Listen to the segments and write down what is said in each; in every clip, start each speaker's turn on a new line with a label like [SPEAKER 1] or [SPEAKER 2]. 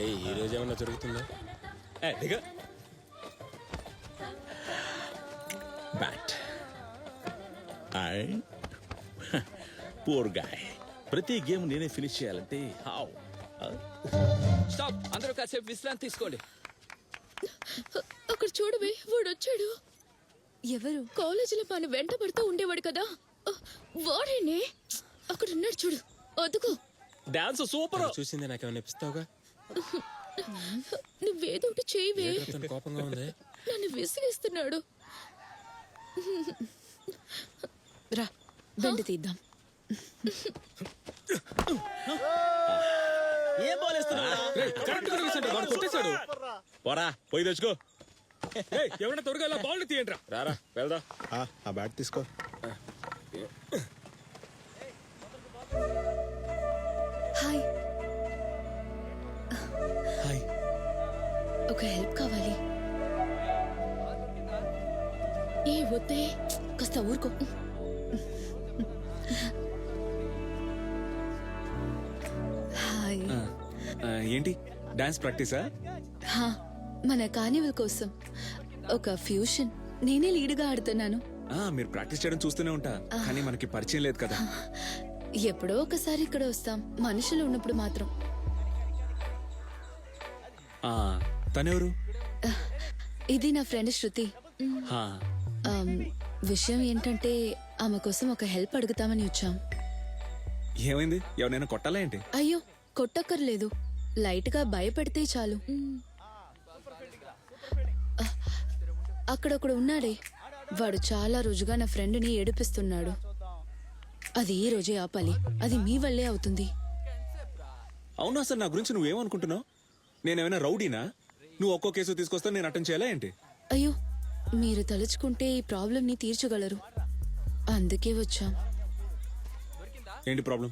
[SPEAKER 1] రే ఈ రోజు ఏమన్నా జరుగుతుందా? ఏ, దిగ.
[SPEAKER 2] బ్యాట్ పూర్ గాయ్ ప్రతి గేమ్ నేనే ఫినిష్ చేయాలంటే హౌ
[SPEAKER 3] స్టాప్ అందరూ కాసేపు విశ్రాంతి తీసుకోండి.
[SPEAKER 4] అక్కడ చూడవే వాడు వచ్చాడు ఎవరు? కాలేజీలో మన వెంట పడుతూ ఉండేవాడు కదా. వాడేనే. అక్కడ ఉన్నాడు చూడు అదుగో.
[SPEAKER 2] డాన్స్ సూపర్
[SPEAKER 1] చూసింది నాకేమన్నా ఇప్పిస్తావుగా?
[SPEAKER 4] నువ్వేదో ఒకటి చేయవే
[SPEAKER 1] కోపంగా ఉంది?
[SPEAKER 4] నన్ను విసిగిస్తున్నాడు రా బెండ తీద్దాం.
[SPEAKER 2] ఏం పోరా పోయి తెచ్చుకో.
[SPEAKER 1] ఏయ్, ఎవరైనా త్వరగా బాల్ తీయండి రారా వెళ్దాం.
[SPEAKER 5] ఆ, ఆ బ్యాట్ తీసుకో.
[SPEAKER 4] ఒక హెల్ప్ కావాలి. ఏ వద్దే. కాస్త ఊరుకో. హాయ్.
[SPEAKER 6] ఏంటి? డాన్స్ ప్రాక్టీసా?
[SPEAKER 4] హా, మన కార్నివల్ కోసం ఒక ఫ్యూషన్. నేనే లీడ్గా ఆడుతున్నాను.
[SPEAKER 6] ఆ, మీరు ప్రాక్టీస్ చేయడం చూస్తూనే ఉంటా. కానీ మనకి పరిచయం లేదు కదా.
[SPEAKER 4] ఎప్పుడో ఒకసారి ఇక్కడ వస్తాం. మనుషులు ఉన్నప్పుడు మాత్రం.
[SPEAKER 6] ఆ, తనెవరు?
[SPEAKER 4] ఇది నా ఫ్రెండ్ శృతి.
[SPEAKER 6] హా,
[SPEAKER 4] ఆమ్, విషయం ఏంటంటే ఆమె కోసం ఒక హెల్ప్ అడుగుతామని వచ్చాం.
[SPEAKER 6] ఏమైంది? ఎవరైనా కొట్టాలా ఏంటి?
[SPEAKER 4] అయ్యో కొట్టక్కర్లేదు. లైట్గా భయపెడితే చాలు. ఆ, అక్కడొకడు ఉన్నాడే. వాడు చాలా రోజుగా నా ఫ్రెండ్ని ఏడిపిస్తున్నాడు. అది ఈ రోజే ఆపాలి. అది మీ వల్లే అవుతుంది.
[SPEAKER 6] అవును అసలు నా గురించి నువ్వేమనుకుంటున్నావు? నేనేమైనా రౌడీనా? నువ్వు ఒక్కో కేసు తీసుకొస్తా నేను అటెండ్ చేయాలా ఏంటి?
[SPEAKER 4] అయ్యో మీరు తలుచుకుంటే ఈ ప్రాబ్లంని తీర్చగలరు. అందుకే వచ్చాం.
[SPEAKER 6] ఏంటి ప్రాబ్లం?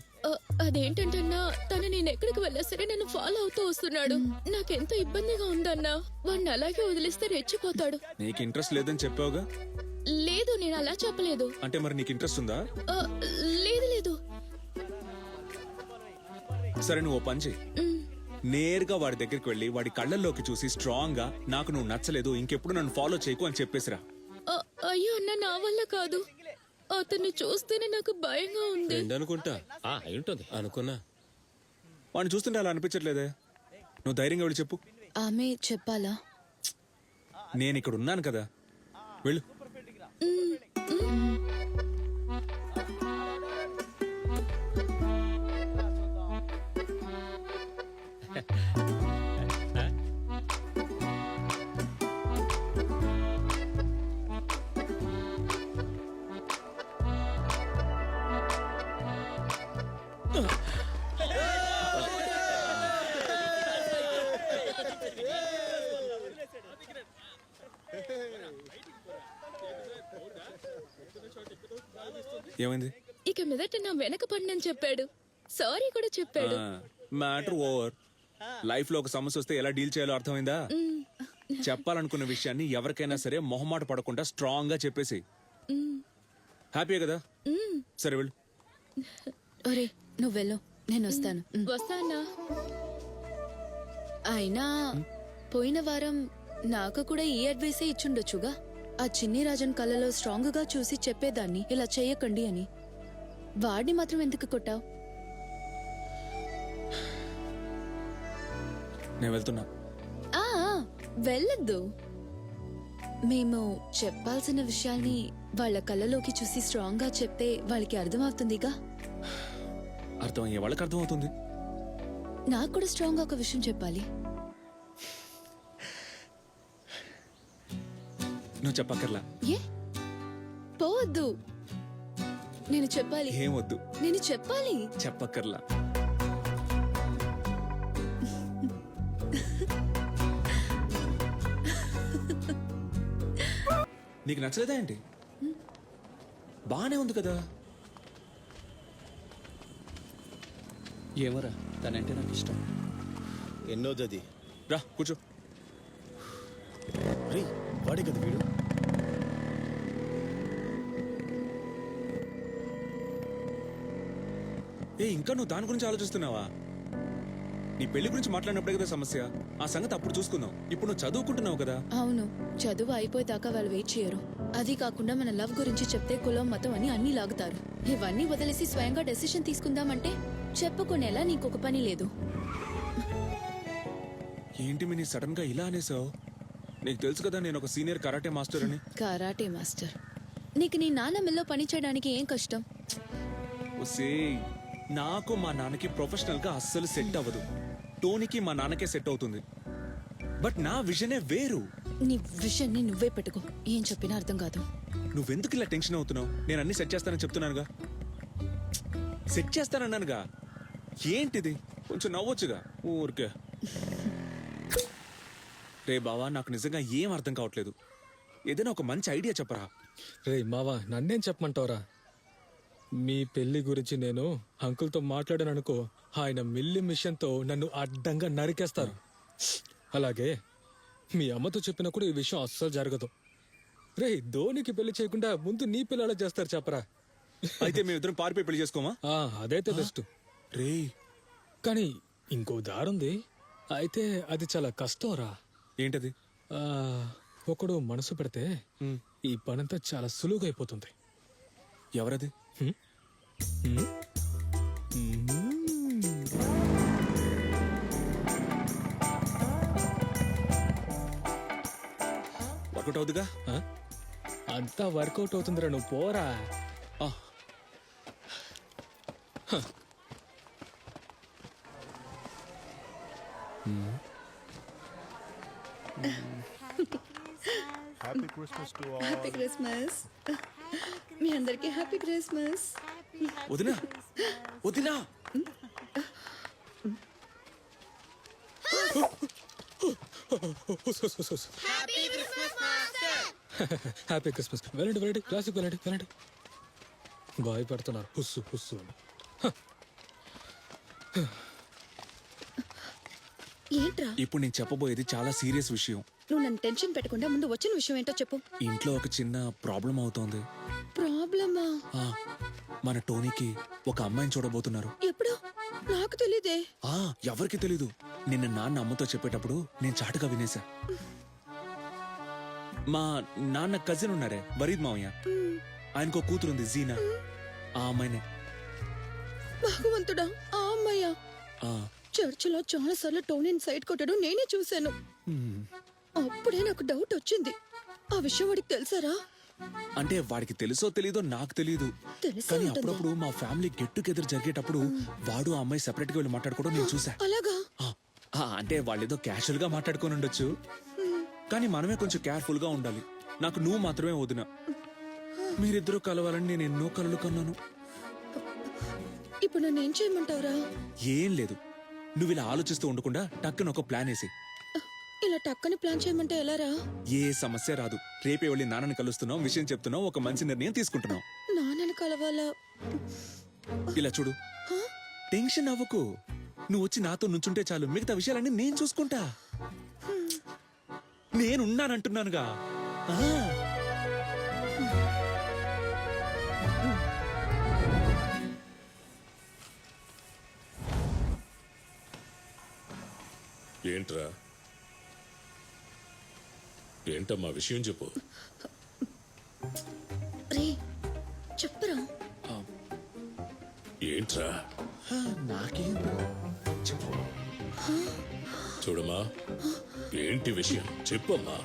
[SPEAKER 4] అదేంటంటన్నా తను నేను ఎక్కడికి వెళ్ళా సరే నన్ను ఫాలో అవుతూ వస్తున్నాడు. నాకెంత ఇబ్బందిగా ఉందన్నా వాడిని అలాగే వదిలిస్తే రెచ్చిపోతాడు.
[SPEAKER 6] నీకు ఇంట్రెస్ట్ లేదని చెప్పావుగా?
[SPEAKER 4] లేదు నేను అలా చెప్పలేదు.
[SPEAKER 6] అంటే మరి నీకు ఇంట్రెస్ట్ ఉందా?
[SPEAKER 4] లేదు లేదు.
[SPEAKER 6] సరే నువ్వు ఓ పని చెయ్యి. నేరుగా వాడి దగ్గరికి వెళ్ళి వాడి కళ్ళల్లోకి చూసి స్ట్రాంగ్గా నాకు నువ్వు నచ్చలేదు ఇంకెప్పుడు నన్ను ఫాలో చేయకు అని చెప్పేసిరా.
[SPEAKER 4] ఆ, అయ్యో అన్న నా వల్ల కాదు. అతన్ని చూస్తేనే నాకు భయంగా ఉంది.
[SPEAKER 1] అనుకుంటా
[SPEAKER 2] ఆ, అయి ఉంటుంది
[SPEAKER 1] అనుకున్నా.
[SPEAKER 6] వాడిని చూస్తుంటే అలా అనిపించట్లేదే? నువ్వు ధైర్యంగా వెళ్ళి చెప్పు.
[SPEAKER 4] ఆమె చెప్పాలా?
[SPEAKER 6] నేను ఇక్కడ ఉన్నాను కదా. వెళ్ళు. ఏమైంది?
[SPEAKER 4] ఇక మీదట నా వెనక పడినని చెప్పాడు. సారీ కూడా చెప్పాడు.
[SPEAKER 6] Matter over. లైఫ్లో ఒక సమస్య వస్తే ఎలా డీల్ చేయాలో అర్థమైందా? చెప్పాలనుకున్న విషయాన్ని ఎవరికైనా సరే మొహమాట పడకుండా స్ట్రాంగ్గా చెప్పేసి హ్యాపీయే కదా? సరే వెళ్ళు.
[SPEAKER 4] ఒరే నువ్వు వెళ్ళు. నేను వస్తాను. వస్తానా అయినా పోయిన వారం నాకు కూడా ఈ అడ్వైసే ఇచ్చుండొచ్చుగా? ఆ చిన్ని రాజన్ కళ్ళలో స్ట్రాంగ్గా చూసి చెప్పేదాన్ని ఇలా చేయకండి అని. వాడిని మాత్రం ఎందుకు కొట్టావు?
[SPEAKER 6] నేను వెళ్తున్నా.
[SPEAKER 4] ఆ ఆ, వెళ్ళొద్దు. మేము చెప్పాల్సిన విషయాల్ని వాళ్ళ కళ్ళలోకి చూసి స్ట్రాంగ్గా చెప్తే వాళ్ళకి అర్థమవుతుందిగా?
[SPEAKER 6] అర్థమయ్యే వాళ్ళకి అర్థమవుతుంది.
[SPEAKER 4] నాకు కూడా స్ట్రాంగ్గా ఒక విషయం చెప్పాలి.
[SPEAKER 6] నువ్వు చెప్పక్కర్లా.
[SPEAKER 4] ఏ? పోవద్దు. నేను చెప్పాలి.
[SPEAKER 6] ఏం వద్దు.
[SPEAKER 4] నేను చెప్పాలి.
[SPEAKER 6] చెప్పక్కర్లా. నీకు నచ్చలేదా ఏంటి? బానే ఉంది కదా.
[SPEAKER 3] ఏమోరా తనంటే నాకు ఇష్టం.
[SPEAKER 5] ఎన్నోదది
[SPEAKER 6] రా కూర్చో.
[SPEAKER 5] రే వాడే కదా వీడు.
[SPEAKER 6] ఏ ఇంకా నువ్వు దాని గురించి ఆలోచిస్తున్నావా? నీ పెళ్ళి గురించి మాట్లాడినప్పుడే కదా సమస్య. ఆ సంగతి అప్పుడు చూసుకుందాం. ఇప్పుడు నువ్వు చదువుకుంటున్నావు కదా.
[SPEAKER 4] అవును. చదువు అయిపోయేదాకా వాళ్ళు వెయిట్ చేయరు. అది కాకుండా మన లవ్ గురించి చెప్తే కులం మతం అని అన్ని లాగుతారు. ఇవన్నీ వదిలేసి స్వయంగా డెసిషన్ తీసుకుందామంటే చెప్పుకునేలా నీకొక పని లేదు.
[SPEAKER 6] ఏంటి మీ సడన్గా ఇలా అనేసావు? నీకు తెలుసు కదా నేను ఒక సీనియర్ కరాటే మాస్టర్ అని.
[SPEAKER 4] కరాటే మాస్టర్ నీకు నీ నాన్న మిల్లో పని చేయడానికి ఏం కష్టం?
[SPEAKER 6] నాకు మా నాన్నకి ప్రొఫెషనల్గా అస్సలు సెట్ అవ్వదు. టోనీకి మా నాన్నకే సెట్ అవుతుంది. బట్ నా విజనే వేరు.
[SPEAKER 4] నీ విషయాన్ని నువ్వే పెట్టుకో. ఏం చెప్పినా అర్థం కాదు.
[SPEAKER 6] నువ్వెందుకు ఇలా టెన్షన్ అవుతున్నావు? నేను అన్ని సెట్ చేస్తానని చెప్తున్నానుగా. సెట్ చేస్తానన్నానుగా. ఏంటిది? కొంచెం నవ్వొచ్చుగా. ఊరికే. రే బావా నాకు నిజంగా ఏం అర్థం కావట్లేదు. ఏదైనా ఒక మంచి ఐడియా చెప్పరా?
[SPEAKER 1] రే మావా నన్నేం చెప్పమంటావురా? మీ పెళ్ళి గురించి నేను అంకుల్తో మాట్లాడాను అనుకో ఆయన మిల్లి మిషన్తో నన్ను అడ్డంగా నరికేస్తారు. అలాగే మీ అమ్మతో చెప్పినా కూడా ఈ విషయం అస్సలు జరగదు. రే ధోనికి పెళ్ళి చేయకుండా ముందు నీ పిల్లలా చేస్తారు చెప్పరా?
[SPEAKER 6] అయితే మేమిద్దరం పారిపోయి పెళ్ళి చేసుకోమా?
[SPEAKER 1] ఆ, అదైతే బెస్ట్.
[SPEAKER 6] రే
[SPEAKER 1] కానీ ఇంకో దారుంది. అయితే అది చాలా కష్టం రా.
[SPEAKER 6] ఏంటది?
[SPEAKER 1] ఆ, ఒకడు మనసు పెడితే ఈ పనంతా చాలా సులువుగా అయిపోతుంది.
[SPEAKER 6] ఎవరది. వర్కౌట్ అవుతుగా
[SPEAKER 1] ఆ? అంతా వర్కౌట్ అవుతుందిరా నువ్వు పోరా.
[SPEAKER 5] Happy Christmas to all
[SPEAKER 4] happy Christmas మీ అందరికి హ్యాపీ క్రిస్మస్
[SPEAKER 6] వదినా వదినా.
[SPEAKER 1] హ్యాపీ క్రిస్మస్ వెళ్ళండి వెళ్ళండి. క్లాసిక్ వెళ్ళండి వెళ్ళండి. భయపడుతున్నారు హుస్సు హుస్సు అని.
[SPEAKER 4] ఏంట్రా?
[SPEAKER 6] ఇప్పుడు నేను చెప్పబోయేది చాలా సీరియస్ విషయం.
[SPEAKER 4] నువ్వు నన్ను టెన్షన్ పెట్టకుండా ముందు వచ్చిన విషయం ఏంటో చెప్పు.
[SPEAKER 6] ఇంట్లో ఒక చిన్న ప్రాబ్లం అవుతోంది.
[SPEAKER 4] ప్రాబ్లమా?
[SPEAKER 6] ఆ, మన టోనీకి ఒక అమ్మాయిని చూడబోతున్నారు.
[SPEAKER 4] ఎప్పుడు? నాకు తెలీదే.
[SPEAKER 6] ఆ ఎవరికి తెలీదు. నిన్న నాన్న అమ్మతో చెప్పేటప్పుడు నేను చాటుగా వినేశా మా నాన్న కజిన్ ఉన్నారే వరీద్ మావయ్య. ఆయనకో కూతురుంది జీనా. ఆ అమ్మాయినే.
[SPEAKER 4] భగవంతుడా ఆ అమ్మాయ్యా
[SPEAKER 6] ఆ,
[SPEAKER 4] చర్చిలో చాలా సార్లు టోనీని సైడ్ కొట్టడం నేనే చూశాను.
[SPEAKER 6] హ్మ్.
[SPEAKER 4] అప్పుడే నాకు డౌట్ వచ్చింది. ఆ విషయం వాడికి తెలుసారా?
[SPEAKER 6] అంటే వాడికి తెలుసో తెలీదో నాకు తెలీదు.
[SPEAKER 4] తెలిసే
[SPEAKER 6] కానీ
[SPEAKER 4] ఉంటుంది.
[SPEAKER 6] అప్పుడప్పుడు మా ఫ్యామిలీ గెట్ టుగెదర్ జరిగేటప్పుడు వాడు ఆ అమ్మాయి సెపరేట్గా వెళ్ళి మాట్లాడుకోవడం నేను చూసా
[SPEAKER 4] అలాగా?
[SPEAKER 6] ఆ, ఆ, అంటే వాళ్ళేదో క్యాషువల్గా మాట్లాడుకొని ఉండొచ్చు. కానీ మనమే కొంచెం కేర్ఫుల్గా ఉండాలి. నాకు నువ్వు మాత్రమే వదిన. మీరిద్దరూ కలవాలని నేను ఎన్నో కలలు కన్నాను.
[SPEAKER 4] ఇప్పుడు నన్ను ఏం చేయమంటావురా?
[SPEAKER 6] ఏం లేదు. నువ్వు ఇలా ఆలోచిస్తూ ఉండకుండా టక్కున ఒక ప్లాన్ వేసి
[SPEAKER 4] ఇలా టక్కని ప్లాన్ చేయమంటే ఎలారా?
[SPEAKER 6] ఏ సమస్య రాదు. రేపే వెళ్ళి నాన్నని కలుస్తున్నావు విషయం చెప్తున్నావు ఒక మంచి నిర్ణయం తీసుకుంటున్నావు
[SPEAKER 4] నాన్నని కలవాలా?
[SPEAKER 6] ఇలా చూడు. టెన్షన్ అవ్వకు. నువ్వు వచ్చి నాతో నుంచుంటే చాలు. మిగతా విషయాలన్నీ నేను చూసుకుంటా. నేనున్నానంటున్నానుగా. ఆ.
[SPEAKER 7] ఏంట్రా? ఏంటమ్మా విషయం చెప్పు.
[SPEAKER 4] రే చెప్పరా?
[SPEAKER 7] ఏంట్రా?
[SPEAKER 6] నాకేం చెప్పు.
[SPEAKER 7] చూడమ్మా ఏంటి విషయం? చెప్పమ్మా.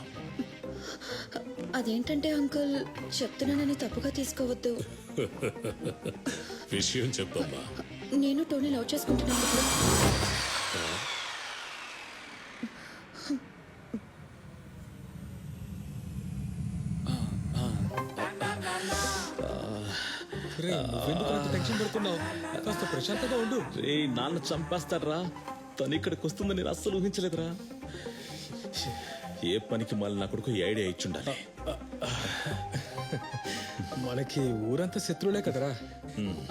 [SPEAKER 4] అదేంటంటే అంకుల్ చెప్తున్నానని తప్పుగా తీసుకోవద్దు.
[SPEAKER 7] విషయం చెప్పమ్మా.
[SPEAKER 4] నేను టోనీ లవ్ చేసుకుంటున్నాను. ఇప్పుడు
[SPEAKER 1] టెన్షన్ పడుతున్నావు? కాస్త ప్రశాంతంగా ఉండు.
[SPEAKER 2] రే నాన్న చంపేస్తాడ్రా. తను ఇక్కడికి వస్తుందని నేను అస్సలు ఊహించలేదురా. ఏ పనికి మళ్ళీ నా కొడుకు ఈ ఐడియా ఇచ్చుండాలి.
[SPEAKER 1] మనకి ఊరంతా శత్రువులే కదరా.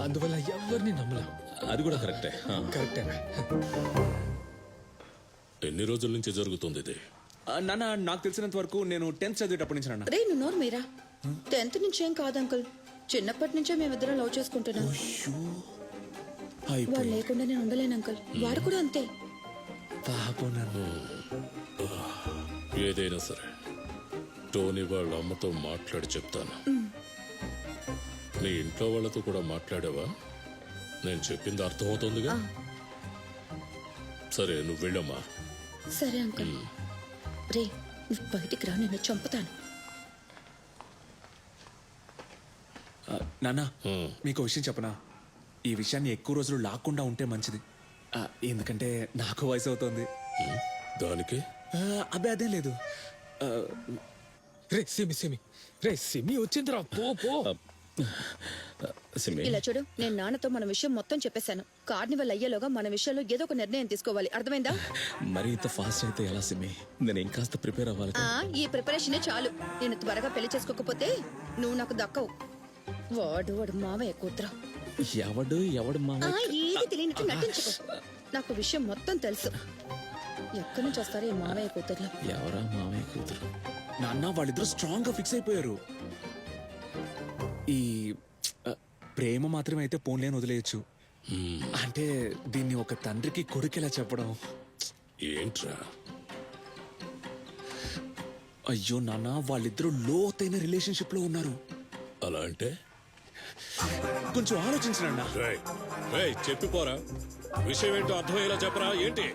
[SPEAKER 1] అందువల్ల ఎవరిని నమ్మలేం.
[SPEAKER 2] అది కూడా కరెక్టే. ఆ.
[SPEAKER 1] కరెక్టేనా
[SPEAKER 7] ఎన్ని రోజుల నుంచి జరుగుతుంది ఇది?
[SPEAKER 6] నాన్న నాకు తెలిసినంత వరకు నేను టెన్త్ చదివేటప్పటి నుంచి నాన్న.
[SPEAKER 4] రే నువ్వు నోరు మీరా? టెన్త్ నుంచి ఏం కాదు అంకుల్. చిన్నప్పటి నుంచే మేమిద్దరం లవ్ చేసుకుంటున్నాం. వాడు లేకుండా నేను ఉండలేను అంకుల్. వాడు కూడా అంతే.
[SPEAKER 6] పాపం నాన్న
[SPEAKER 7] ఏదైనా సరే. టోనీ వాళ్ళ అమ్మతో మాట్లాడి చెప్తాను. నీ ఇంట్లో వాళ్ళతో కూడా మాట్లాడావా? నేను చెప్పింది అర్థమవుతోందిగా? సరే నువ్వు వెళ్ళమ్మా.
[SPEAKER 5] సరే అంకుల్. రే నువ్వు బయటికి రా నిన్ను చంపుతాను.
[SPEAKER 7] హ్మ్.
[SPEAKER 6] మీకు విషయం చెప్పనా? ఈ విషయాన్ని ఎక్కువ రోజులు లాక్కుండా ఉంటే మంచిది. ఆ, ఎందుకంటే నాకు వయసు అవుతుంది.
[SPEAKER 7] దానికి?
[SPEAKER 6] ఆ, అబ్బే అదేం లేదు. ఆ,
[SPEAKER 1] రే సిమి సిమి. రే సిమి వచ్చిందిరా. పో పో.
[SPEAKER 2] సిమి.
[SPEAKER 5] ఇలా చూడు నేను నాన్నతో మన విషయం మొత్తం చెప్పేశాను. కార్నివల్ అయ్యేలోగా మన విషయంలో ఏదో ఒక నిర్ణయం తీసుకోవాలి. అర్థమైందా?
[SPEAKER 2] మరి ఇంత ఫాస్ట్ అయితే ఎలా సిమి? నేను ఇంకాస్త ప్రిపేర్ అవ్వాలి?
[SPEAKER 5] ఆ ఈ ప్రిపరేషనే చాలు. నేను త్వరగా పెళ్ళి చేసుకోకపోతే నువ్వు నాకు దక్కవు. వాడు వాడు మావయ్య కూతురు.
[SPEAKER 2] ఎవడు ఎవడు
[SPEAKER 5] ఆ, ఏది తెలియనట్టు నటించుకో. నాకు విషయం మొత్తం తెలుసు. ఎక్కడి నుంచి వస్తారో ఈ మావయ్య కూతుర్లు?
[SPEAKER 2] ఎవరా మామయ్య కూతురు?
[SPEAKER 6] నాన్న వాళ్ళిద్దరూ స్ట్రాంగ్గా ఫిక్స్ అయిపోయారు. ఈ ఆ, ప్రేమ మాత్రమే అయితే పోన్లేని వదిలేయచ్చు. అంటే దీన్ని ఒక తండ్రికి కొడుకెలా చెప్పడం?
[SPEAKER 7] ఏంట్రా?
[SPEAKER 6] అయ్యో నాన్న వాళ్ళిద్దరూ లోతైన రిలేషన్షిప్లో ఉన్నారు.
[SPEAKER 7] అలా అంటే?
[SPEAKER 6] కొంచెం ఆలోచించండి
[SPEAKER 7] రేయ్, రేయ్, చెప్పిపోరా. విషయం ఏంటో అర్థమయ్యేలా చెప్పరా ఏంటి?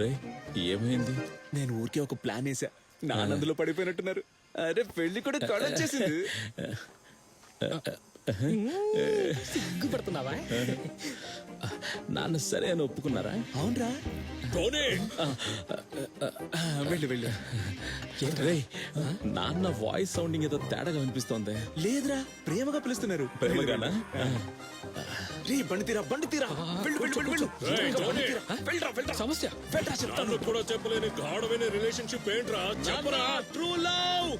[SPEAKER 2] రే ఏమైంది?
[SPEAKER 6] నేను ఊరికే ఒక ప్లాన్ వేసా నానందులో పడిపోయినట్టున్నారు. అరే పెళ్ళి కూడా కళొచ్చేసింది
[SPEAKER 1] సిగ్గుపడుతున్నావా?
[SPEAKER 2] నాన్న సరే అని ఒప్పుకున్నారా?
[SPEAKER 6] అవునరా.
[SPEAKER 7] టోనీ
[SPEAKER 6] వెళ్ళు
[SPEAKER 2] నాన్న వాయిస్ సౌండింగ్ ఏదో తేడాగా వినిపిస్తోంది.
[SPEAKER 6] లేదురా ప్రేమగా పిలుస్తున్నారు.
[SPEAKER 2] ప్రేమగానా?
[SPEAKER 6] రీ బండి తీరా బండి తీరా. వెళ్ళు వెళ్ళు వెళ్ళు. వెళ్ళు వెళ్ళరా వెళ్ళరా
[SPEAKER 1] సమస్య.
[SPEAKER 6] వెళ్ళరా చెప్తాను.
[SPEAKER 7] కూడా చెప్పలేని గాఢమైన రిలేషన్షిప్ ఏంట్రా? చెప్పరా?
[SPEAKER 6] True love